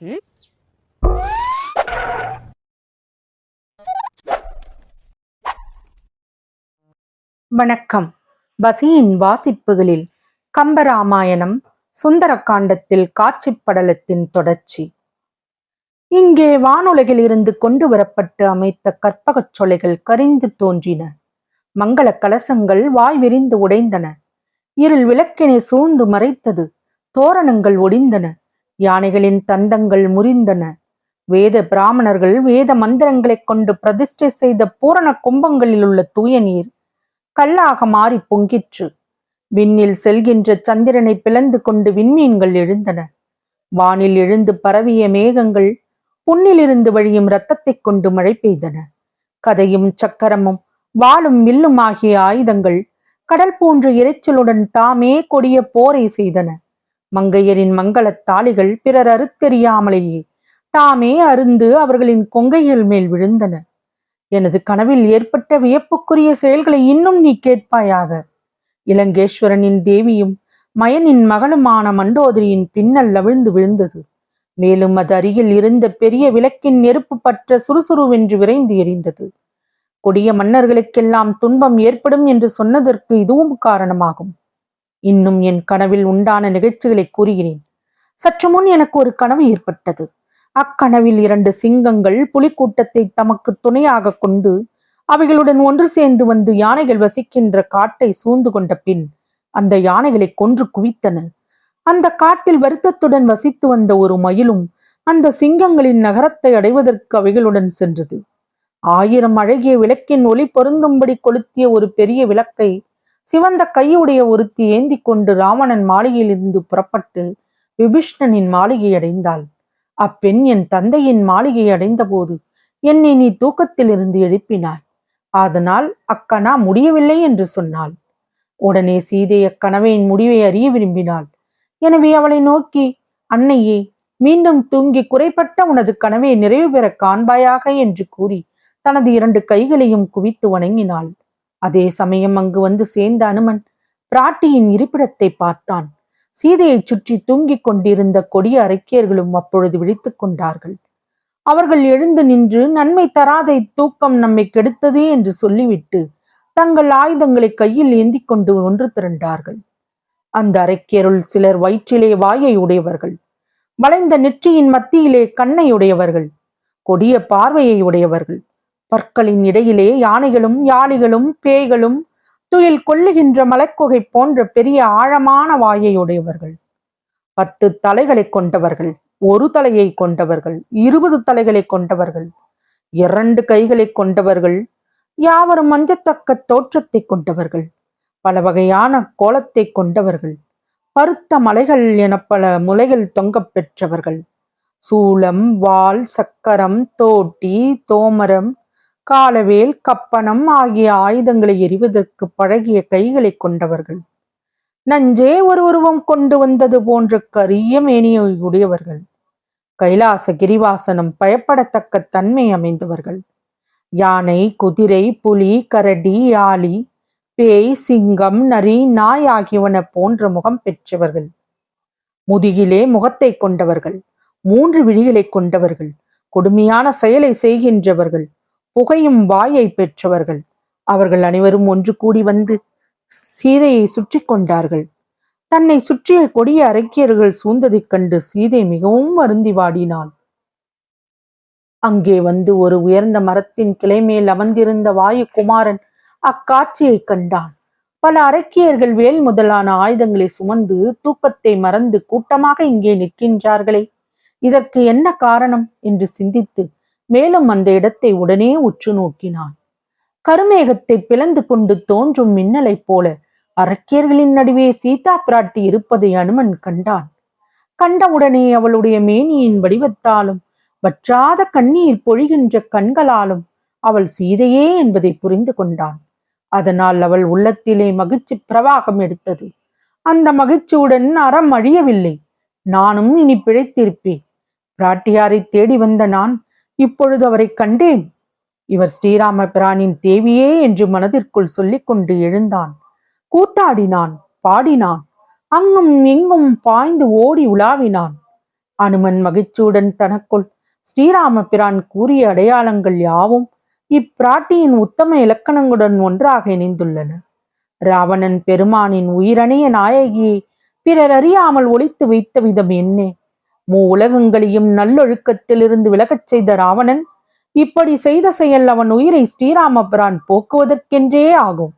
ம்? வணக்கம். வசியின் வாசிப்புகளில் கம்பராமாயணம் சுந்தரகாண்டத்தில் காட்சிப் படலத்தின் தொடர்ச்சி. இங்கே வானுலகில் இருந்து கொண்டு வரப்பட்டு அமைத்த கற்பகச் சொலைகள் கரிந்து தோன்றின. மங்கள கலசங்கள் வாய் விரிந்து உடைந்தன. இருள் விளக்கினை சூழ்ந்து மறைத்தது. தோரணங்கள் ஒடிந்தன. யானைகளின் தந்தங்கள் முறிந்தன. வேத பிராமணர்கள் வேத மந்திரங்களைக் கொண்டு பிரதிஷ்டை செய்த பூரண கும்பங்களில் உள்ள தூய நீர் கல்லாக மாறி பொங்கிற்று. விண்ணில் செல்கின்ற சந்திரனை பிளந்து கொண்டு விண்மீன்கள் எழுந்தன. வானில் எழுந்து பரவிய மேகங்கள் புண்ணிலிருந்து வழியும் இரத்தத்தைக் கொண்டு மழை பெய்தன. கதையும் சக்கரமும் வாளும் வில்லும் ஆகிய ஆயுதங்கள் கடல் போன்ற இரைச்சலுடன் தாமே கொடிய போரை செய்தன. மங்கையரின் மங்களத் தாளிகள் பிறர் அறுத்தெறியாமலேயே. தாமே அருந்து அவர்களின் கொங்கைகள் மேல் விழுந்தன. எனது கனவில் ஏற்பட்ட வியப்புக்குரிய செயல்களை இன்னும் நீ கேட்பாயாக. இலங்கேஸ்வரனின் தேவியும் மயனின் மகளுமான மண்டோதரியின் பின்னல் அவிழ்ந்து விழுந்தது. மேலும் அது அருகில் இருந்த பெரிய விளக்கின் நெருப்பு பற்ற சுறுசுறுவென்று விரைந்து எரிந்தது. கொடிய மன்னர்களுக்கெல்லாம் துன்பம் ஏற்படும் என்று சொன்னதற்கு இதுவும் காரணமாகும். இன்னும் என் கனவில் உண்டான நிகழ்ச்சிகளை கூறுகிறேன். சற்று முன் எனக்கு ஒரு கனவு ஏற்பட்டது. அக்கனவில் இரண்டு சிங்கங்கள் புலிக்கூட்டத்தை தமக்கு துணையாக கொண்டு அவைகளுடன் ஒன்று சேர்ந்து வந்து யானைகள் வசிக்கின்ற காட்டை சூழ்ந்து கொண்ட பின் அந்த யானைகளை கொன்று குவித்தன. அந்த காட்டில் வருத்தத்துடன் வசித்து வந்த ஒரு மயிலும் அந்த சிங்கங்களின் நகரத்தை அடைவதற்கு அவைகளுடன் சென்றது. ஆயிரம் அழகிய விளக்கின் ஒளி பொருந்தும்படி கொளுத்திய ஒரு பெரிய விளக்கை சிவந்த கையுடைய ஒருத்தி ஏந்தி கொண்டு ராவணன் மாளிகையிலிருந்து புறப்பட்டு விபீஷ்ணனின் மாளிகை அடைந்தாள். அப்பெண் என் தந்தையின் மாளிகை அடைந்தபோது என்னை நீ தூக்கத்திலிருந்து எழுப்பினாய். அதனால் அக்கணா முடியவில்லை என்று சொன்னாள். உடனே சீதை அக்கனவையின் முடிவை அறிய விரும்பினாள். எனவே அவளை நோக்கி அன்னையே மீண்டும் தூங்கி குறைப்பட்ட உனது கனவை நிறைவு பெற காண்பாயாக என்று கூறி தனது இரண்டு கைகளையும் குவித்து வணங்கினாள். அதே சமயம் அங்கு வந்து சேர்ந்த அனுமன் பிராட்டியின் இருப்பிடத்தை பார்த்தான். சீதையைச் சுற்றி தூங்கிக் கொண்டிருந்த கொடிய அரக்கியர்களும் அப்பொழுது விழித்துக் கொண்டார்கள். அவர்கள் எழுந்து நின்று நன்மை தராத தூக்கம் நம்மை கெடுத்ததே என்று சொல்லிவிட்டு தங்கள் ஆயுதங்களை கையில் ஏந்தி கொண்டு ஒன்று திரண்டார்கள். அந்த அரக்கியருள் சிலர் வயிற்றிலே வாயை உடையவர்கள் வளைந்த நெற்றியின் மத்தியிலே கண்ணை உடையவர்கள் கொடிய பார்வையை உடையவர்கள். பற்களின் இடையிலே யானைகளும் யாளிகளும் பேய்களும் துயில் கொள்ளுகின்ற மலைக்குகை போன்ற பெரிய ஆழமான வாயை உடையவர்கள். பத்து தலைகளை கொண்டவர்கள் ஒரு தலையை கொண்டவர்கள் இருபது தலைகளை கொண்டவர்கள் இரண்டு கைகளை கொண்டவர்கள் யாவரும் மஞ்சத்தக்க தோற்றத்தை கொண்டவர்கள் பல வகையான கோலத்தை கொண்டவர்கள் பருத்த மலைகள் என பல முலைகள் தொங்கப் பெற்றவர்கள் சூளம் வாள் சக்கரம் தோட்டி தோமரம் காலவேல் கப்பனம் ஆகிய ஆயுதங்களை எறிவதற்கு பழகிய கைகளை கொண்டவர்கள். நஞ்சே ஒரு உருவம் கொண்டு வந்தது போன்ற கரிய மேனியை உடையவர்கள் கைலாச கிரிவாசனம் பயப்படத்தக்க தன்மை அமைந்தவர்கள். யானை குதிரை புலி கரடி யாளி பேய் சிங்கம் நரி நாய் ஆகியவன போன்ற முகம் பெற்றவர்கள். முதுகிலே முகத்தை கொண்டவர்கள். மூன்று விழிகளை கொண்டவர்கள். கொடுமையான செயலை செய்கின்றவர்கள். புகையும் வாயை பெற்றவர்கள். அவர்கள் அனைவரும் ஒன்று கூடி வந்து சீதையை சுற்றி கொண்டார்கள். தன்னை சுற்றிய கொடிய அரக்கியர்கள் சூழ்ந்ததைக் கண்டு சீதை மிகவும் வருந்தி வாடினாள். அங்கே வந்து ஒரு உயர்ந்த மரத்தின் கிளை மேல் அமர்ந்திருந்த வாயு குமாரன் கண்டான். பல அரக்கியர்கள் வேல் முதலான ஆயுதங்களை சுமந்து தூக்கத்தை மறந்து கூட்டமாக இங்கே நிற்கின்றார்களே. இதற்கு என்ன காரணம்? என்று சிந்தித்து மேலும் அந்த இடத்தை உடனே உற்று நோக்கினான். கருமேகத்தை பிளந்து கொண்டு தோன்றும் மின்னலைப் போல அரக்கியர்களின் நடுவே சீதா பிராட்டி இருப்பதை அனுமன் கண்டான். கண்டவுடனே அவளுடைய மேனியின் வடிவத்தாலும் வற்றாத கண்ணீர் பொழிகின்ற கண்களாலும் அவள் சீதையே என்பதை புரிந்து கொண்டான். அதனால் அவள் உள்ளத்திலே மகிழ்ச்சி பிரவாகம் எடுத்தது. அந்த மகிழ்ச்சியுடன் அறம் அழியவில்லை. நானும் இனி பிழைத்திருப்பேன். பிராட்டியாரை தேடி வந்த நான் இப்பொழுது அவரை கண்டேன். இவர் ஸ்ரீராம பிரானின் தேவியே என்று மனதிற்குள் சொல்லிக் கொண்டு எழுந்தான். கூத்தாடினான் பாடினான். அங்கும் இங்கும் பாய்ந்து ஓடி உலாவினான். அனுமன் மகிழ்ச்சியுடன் தனக்குள் ஸ்ரீராம பிரான் கூறிய அடையாளங்கள் யாவும் இப்பிராட்டியின் உத்தம இலக்கணங்களுடன் ஒன்றாக இணைந்துள்ளன. ராவணன் பெருமானின் உயிரணைய நாயகியை பிறர் அறியாமல் ஒழித்து வைத்த விதம் என்னே? மூ உலகங்களையும் நல்லொழுக்கத்திலிருந்து விலகச் செய்த ராவணன் இப்படி செய்த செயல் அவன் உயிரை ஸ்ரீராமபிரான் போக்குவதற்கென்றே ஆகும்.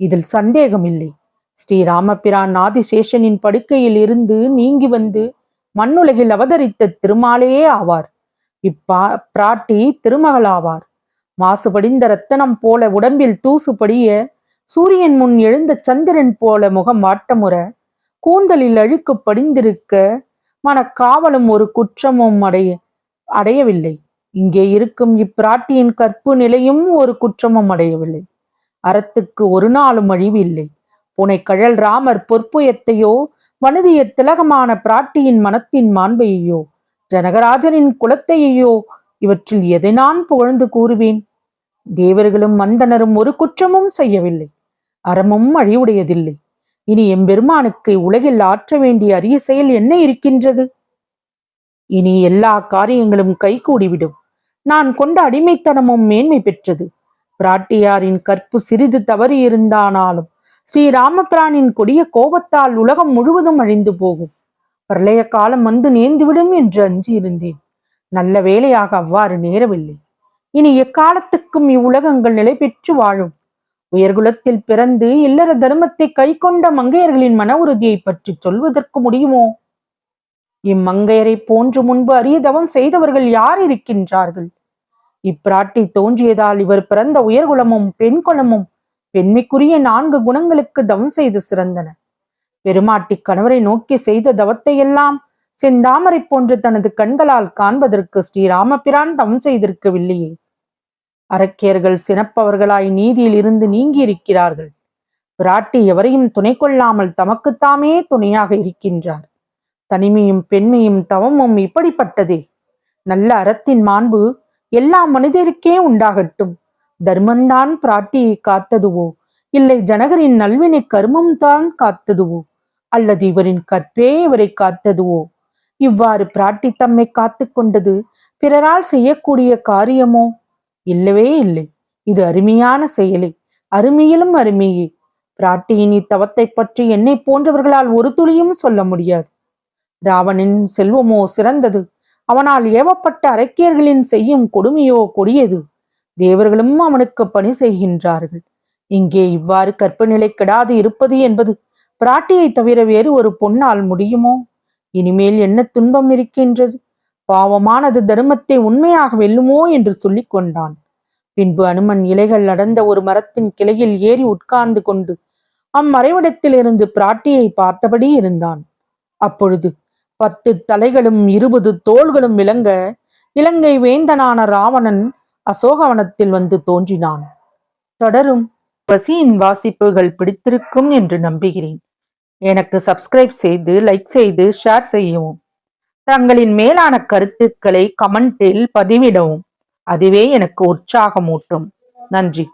இதில் சந்தேகமில்லை. ஸ்ரீராமபிரான் ஆதிசேஷனின் படுக்கையில் இருந்து நீங்கி வந்து மண்ணுலகில் அவதரித்த திருமாலையே ஆவார். இப்பா பிராட்டி திருமகளாவார். மாசுபடிந்த ரத்தனம் போல உடம்பில் தூசு படிய சூரியன் முன் எழுந்த சந்திரன் போல முகம் வாட்டமுற கூந்தலில் அழுக்கு படிந்திருக்க மனக்காவலும் ஒரு குற்றமும் அடைய அடையவில்லை. இங்கே இருக்கும் இப்பிராட்டியின் கற்பு நிலையும் ஒரு குற்றமும் அடையவில்லை. அறத்துக்கு ஒரு நாளும் அழிவு இல்லை புனைக்கழல் ராமர் பொற்புயத்தையோ வனுதிய திலகமான பிராட்டியின் மனத்தின் மாண்பையோ ஜனகராஜனின் குலத்தையோ இவற்றில் எதை நான் புகழ்ந்து கூறுவேன்? தேவர்களும் மந்தனரும் ஒரு குற்றமும் செய்யவில்லை. அறமும் அழிவுடையதில்லை. இனி எம்பெருமானுக்கு உலகில் ஆற்ற வேண்டிய அரிய செயல் என்ன இருக்கின்றது? இனி எல்லா காரியங்களும் கைகூடிவிடும். நான் கொண்ட அடிமைத்தனமும் மேன்மை பெற்றது. பிராட்டியாரின் கற்பு சிறிது தவறி இருந்தானாலும் ஸ்ரீராமபிரானின் கொடிய கோபத்தால் உலகம் முழுவதும் அழிந்து போகும். பிரளய காலம் வந்து நேர்ந்துவிடும் என்று அஞ்சி இருந்தேன் நல்ல வேலையாக அவ்வாறு நேரவில்லை. இனி எக்காலத்துக்கும் இவ்வுலகங்கள் நிலை பெற்று வாழும். உயர்குலத்தில் பிறந்து இல்லற தர்மத்தை கைக்கொண்ட மங்கையர்களின் மன உறுதியை பற்றி சொல்வதற்கு முடியுமோ? இம்மங்கையரை போன்று முன்பு அரிய தவம் செய்தவர்கள் யார் இருக்கின்றார்கள்? இப்பிராட்டி தோன்றியதால் இவர் பிறந்த உயர்குலமும் பெண் குலமும் பெண்மைக்குரிய நான்கு குணங்களுக்கு தவம் செய்து சிறந்தன. பெருமாட்டி கணவரை நோக்கி செய்த தவத்தையெல்லாம் செந்தாமரை போன்று தனது கண்களால் காண்பதற்கு ஸ்ரீராமபிரான் தவம் செய்திருக்கவில்லையே. அரக்கியர்கள் சினப்பவர்களாய் நீதியில் இருந்து நீங்கி இருக்கிறார்கள் பிராட்டி எவரையும் துணை கொள்ளாமல் தமக்குத்தாமே துணையாக இருக்கின்றார். தனிமையும் பெண்மையும் தவமும் இப்படிப்பட்டதே. நல்ல அறத்தின் மாண்பு எல்லா மனிதருக்கே உண்டாகட்டும். தர்மந்தான் பிராட்டியை காத்ததுவோ? இல்லை ஜனகரின் நல்வினை கர்மம் தான் காத்ததுவோ? அல்லது இவரின் கற்பே இவரை காத்ததுவோ? இவ்வாறு பிராட்டி தம்மை காத்து கொண்டது பிறரால் செய்யக்கூடிய காரியமோ? இல்லவே இல்லை. இது அருமையான செயலே. அருமையிலும் அருமையே. பிராட்டியின் இத்தவத்தை பற்றி என்னை போன்றவர்களால் ஒரு துளியும் சொல்ல முடியாது. ராவணின் செல்வமோ சிறந்தது. அவனால் ஏவப்பட்ட அரக்கியர்களின் செய்யும் கொடுமையோ கொடியது. தேவர்களும் அவனுக்கு பணி செய்கின்றார்கள். இங்கே இவ்வாறு கற்பநிலை கெடாது இருப்பது என்பது பிராட்டியை தவிர வேறு ஒரு பொன்னால் முடியுமோ? இனிமேல் என்ன துன்பம் இருக்கின்றது? பாவமானது தர்மத்தை உண்மையாக வெல்லுமோ என்று சொல்லிக் கொண்டான். பின்பு அனுமன் இலைகள் அடர்ந்த ஒரு மரத்தின் கிளையில் ஏறி உட்கார்ந்து கொண்டு அம்மறைவிடத்திலிருந்து பிராட்டியை பார்த்தபடி இருந்தான். அப்பொழுது பத்து தலைகளும் இருபது தோள்களும் விளங்க இலங்கை வேந்தனான ராவணன் அசோகவனத்தில் வந்து தோன்றினான். தொடரும் பசியின் வாசிப்புகள் பிடித்திருக்கும் என்று நம்புகிறேன். எனக்கு சப்ஸ்கிரைப் செய்து லைக் செய்து ஷேர் செய்யவும். தங்களின் மேலான கருத்துக்களை கமெண்டில் பதிவிடவும். அதுவே எனக்கு உற்சாகமூட்டும். நன்றி.